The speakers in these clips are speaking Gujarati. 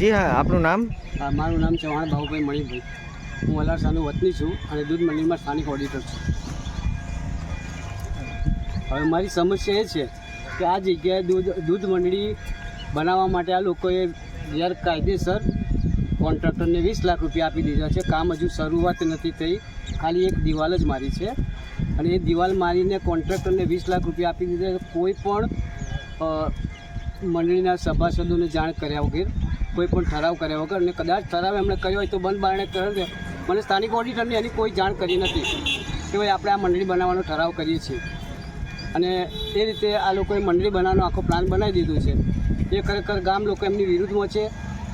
જી હા, આપનું નામ? હા, મારું નામ ચૌહાણ ભાઉભાઈ મણિભાઈ. હું અલારસાનું વતની છું અને દૂધ મંડળીમાં સ્થાનિક ઓડિટર છું. હવે મારી સમસ્યા એ છે કે આ જગ્યાએ દૂધ દૂધ મંડળી બનાવવા માટે આ લોકોએ ગેરકાયદેસર કોન્ટ્રાક્ટરને વીસ લાખ રૂપિયા આપી દીધા છે. કામ હજુ શરૂઆત નથી થઈ. ખાલી એક દિવાલ જ મારી છે. અને એ દિવાલ મારીને કોન્ટ્રાક્ટરને વીસ લાખ રૂપિયા આપી દીધા કોઈ પણ મંડળીના સભાસદોને જાણ કર્યા વગર કોઈ પણ ઠરાવ કર્યા વગર અને કદાચ ઠરાવ એમણે કર્યો હોય તો બંધ બારણે કર્યો છે. મને સ્થાનિક ઓડિટરને એની કોઈ જાણ કરી નથી કે ભાઈ આપણે આ મંડળી બનાવવાનો ઠરાવ કરીએ છીએ. અને એ રીતે આ લોકોએ મંડળી બનાવવાનો આખો પ્લાન બનાવી દીધો છે. એ ખરેખર ગામ લોકો એમની વિરુદ્ધમાં છે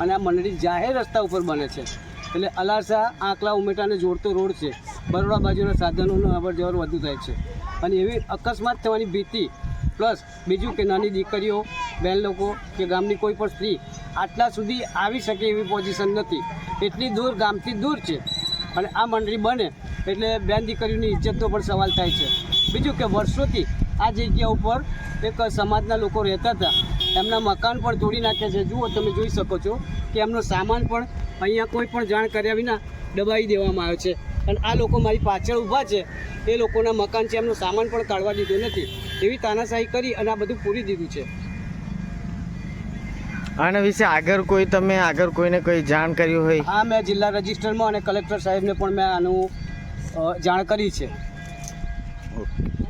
અને આ મંડળી જાહેર રસ્તા ઉપર બને છે. એટલે અલારસા, આંકલા, ઉમેટાને જોડતો રોડ છે. બરોડા બાજુના સાધનોનું અવર જવર વધુ થાય છે. અને એવી અકસ્માત થવાની ભીતિ પ્લસ બીજું કે નાની દીકરીઓ બહેન લોકો કે ગામની કોઈ પણ સ્ત્રી આટલા સુધી આવી શકે એવી પોઝિશન નથી. એટલી દૂર ગામથી દૂર છે અને આ મંડળી બને એટલે બેન દીકરીઓની ઇજ્જતનો પણ સવાલ થાય છે. બીજું કે વર્ષોથી આ જગ્યા ઉપર એક સમાજના લોકો રહેતા હતા. એમના મકાન પણ તોડી નાખ્યા છે. જુઓ, તમે જોઈ શકો છો કે એમનો સામાન પણ અહીંયા કોઈ પણ જાણ કર્યા વિના દબાવી દેવામાં આવ્યો છે. અને આ લોકો મારી પાછળ ઊભા છે. એ લોકોના મકાન છે એમનો સામાન પણ કાઢવા દીધો નથી. એવી તાનાશાહી કરી અને આ બધું પૂરી દીધું છે. આના વિશે આગળ કોઈ તમે આગળ કોઈને કોઈ જાણ કર્યું હોય? હા મેં જિલ્લા રજિસ્ટરમાં અને કલેક્ટર સાહેબને પણ મેં આનું જાણ કરી છે. ઓકે.